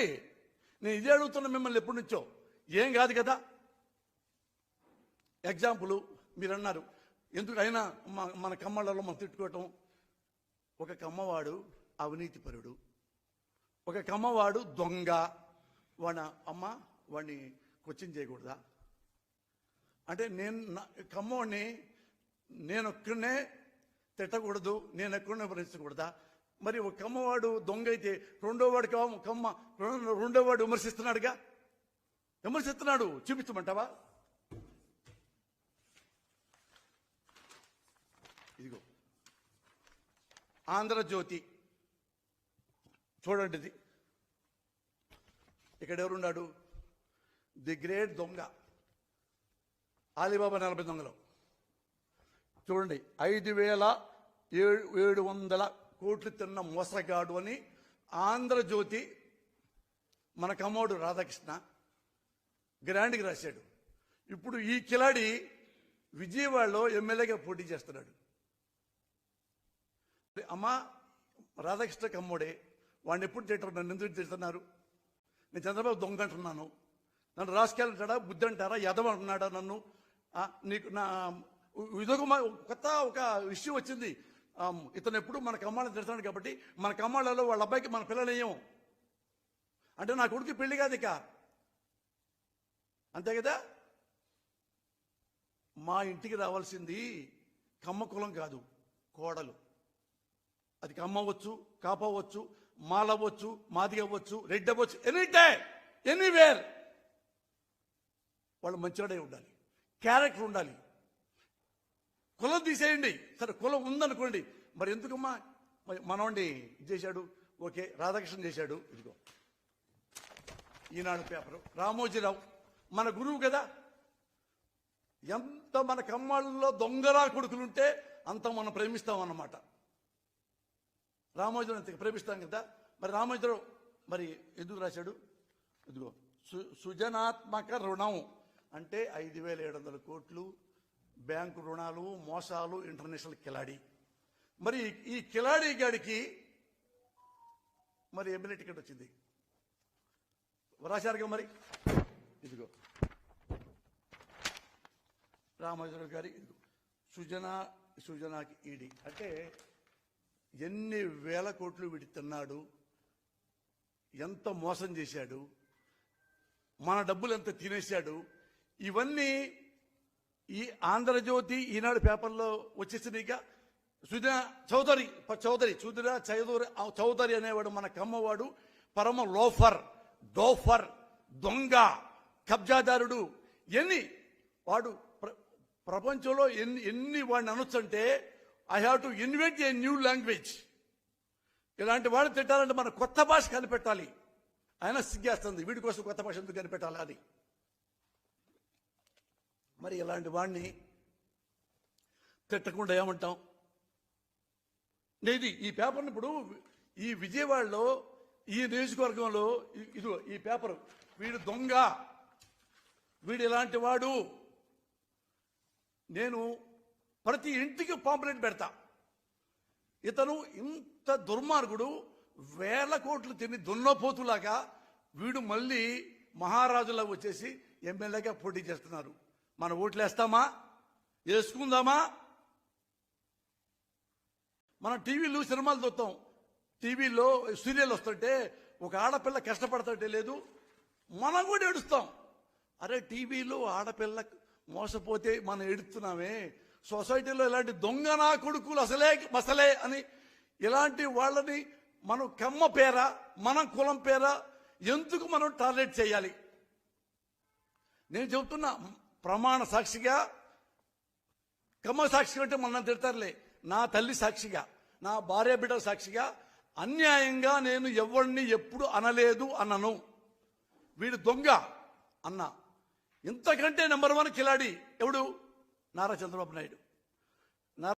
చెప్పండి. నేను ఇదే అడుగుతున్నా మిమ్మల్ని ఎప్పటి నుంచో. ఏం కాదు కదా? ఎగ్జాంపుల్ మీరు అన్నారు ఎందుకు అయినా మన కమ్మళ్ళలో మనం తిట్టుకోవటం. ఒక కమ్మవాడు అవినీతిపరుడు. ఒక కమ్మవాడు దొంగ. వాడి అమ్మ వాడిని క్వశ్చన్ చేయకూడదా? అంటే నేను నా- కమ్మవాడిని నేను ఒక్కడనే తిట్టకూడదు నేను ఎక్కడనే భరించకూడదా? మరి ఒక కమ్మవాడు దొంగ అయితే రెండో వాడు కమ్మ కమ్మ రెండో- వాడు విమర్శిస్తున్నాడుగా? విమర్శిస్తున్నాడు. చూపించమంటావా? ఇదిగో. ఆంధ్రజ్యోతి. చూడండి ఇది. ఇక్కడ ఎవరున్నాడు ది గ్రేట్ దొంగ. ఆలిబాబా నలభై దొంగలు చూడండి. ఐదు వేల ఏడు ఏడు వందల కోట్లు తిన్న మోసగాడు అని ఆంధ్రజ్యోతి మన కమ్మోడు రాధాకృష్ణ గ్రాండ్కి రాశాడు. ఇప్పుడు ఈ కిలాడి విజయవాడలో ఎమ్మెల్యేగా పోటీ చేస్తున్నాడు. అమ్మా రాధాకృష్ణ కమ్మోడే వాడిని ఎప్పుడు తింటారు నన్ను ఎందుకు తిడుతున్నారు? నేను చంద్రబాబు దొంగ అంటున్నాను. నన్ను రాసుకెళ్ళంటాడా బుద్ధి అంటారా? యదవ అంటున్నాడా నన్ను? నీకు నా ఇదొక కొత్త ఒక ఇష్యూ వచ్చింది. ఇతను ఎప్పుడు మన కమ్మాళ్ళని తిడుతున్నాడు కాబట్టి మన కమ్మాళ్ళలో వాళ్ళ అబ్బాయికి మన పిల్లలేయం అంటే నా కొడుకు పెళ్ళి కాదు ఇక. అంతే కదా? మా ఇంటికి రావాల్సింది కమ్మ కులం కాదు కోడలు. అది కమ్మ అవ్వచ్చు కాప అవ్వచ్చు మాల అవ్వచ్చు మాది అవ్వచ్చు రెడ్డి అవ్వచ్చు ఎనీ డే ఎనీవేర్. వాళ్ళు మంచివాడే ఉండాలి. క్యారెక్టర్ ఉండాలి. కులం తీసేయండి. సరే కులం ఉందనుకోండి. మరి ఎందుకమ్మా? మరి ఇది చేశాడు. ఓకే రాధాకృష్ణ చేశాడు. ఇదిగో. ఈనాడు పేపరు. రామోజీరావు. మన గురువు కదా. ఎంత మన కమ్మాళ్ళలో దొంగరా కొడుకులుంటే అంత మనం ప్రేమిస్తాం అన్నమాట రామోజీరావు అంత ప్రేమిస్తాం కదా. మరి రామోజీరావు మరి ఎందుకు రాశాడు? ఇదిగో సు సృజనాత్మక రుణం. అంటే ఐదు వేల ఏడు వందల కోట్లు బ్యాంకు రుణాలు మోసాలు ఇంటర్నేషనల్ కిలాడి. మరి ఈ కిలాడి గాడికి మరి ఎమ్మెల్యే టికెట్ వచ్చింది. రాశారుగా మరి? ఇదిగో. రామోజీరావు గారి ఇదిగో. సుజన సుజనాకి ఈడి. అంటే ఎన్ని వేల కోట్లు వీడి తిన్నాడు ఎంత మోసం చేశాడు మన డబ్బులు ఎంత తినేశాడు ఇవన్నీ ఈ ఆంధ్రజ్యోతి ఈనాడు పేపర్లో వచ్చేసినాయిగా సుజన చౌదరి చౌదరి సుధీర చౌదరి చౌదరి అనేవాడు మన కమ్మవాడు పరమ లోఫర్ డోఫర్ దొంగ కబ్జాదారుడు. ఎన్ని వాడు ప్ర- ప్రపంచంలో ఎన్ని ఎన్ని వాడిని అనొచ్చంటే I have to invent a new language ఇలాంటి వాడు తిట్టాలంటే మన కొత్త భాష కనిపెట్టాలి. ఆయన సిగ్గేస్తుంది. వీడి కోసం కొత్త భాష ఎందుకు కనిపెట్టాలి అది? మరి ఇలాంటి వాడిని తిట్టకుండా ఏమంటాం? ఇది ఈ పేపర్ని ఇప్పుడు ఈ విజయవాడలో ఈ నియోజకవర్గంలో ఇది ఈ పేపర్. వీడు దొంగ. వీడు ఇలాంటి వాడు. నేను ప్రతి ఇంటికి పాంప్లెట్ పెడతా. ఇతను ఇంత దుర్మార్గుడు. వేల కోట్లు తిని దున్నపోతులాగా వీడు మళ్ళీ మహారాజులా వచ్చేసి ఎమ్మెల్యేగా పోటీ చేస్తున్నారు. మన ఓట్లేస్తామా? వేసుకుందామా? మనం టీవీలో సినిమాలు చూస్తాం. టీవీలో సీరియల్ వస్తుంటే ఒక ఆడపిల్ల కష్టపడుతుంటే లేదు. మనం కూడా ఏడుస్తాం. అరే టీవీలో ఆడపిల్ల మోసపోతే మనం ఎడుతున్నామే సొసైటీలో ఇలాంటి దొంగ నా కొడుకులు అసలే మసలే అని ఇలాంటి వాళ్ళని మనం కమ్మ పేర మనం కులం పేర ఎందుకు మనం టార్గెట్ చేయాలి? నేను చెబుతున్నా ప్రమాణ సాక్షిగా కమ్మ సాక్షిగా అంటే మన తిడతారులే. నా తల్లి సాక్షిగా నా భార్య బిడ్డ సాక్షిగా అన్యాయంగా నేను ఎవరిని ఎప్పుడు అనలేదు అన్నను వీడు దొంగ అన్న. ఇంతకంటే నెంబర్ వన్ కిలాడి ఎవడు? నారా చంద్రబాబు నాయుడు.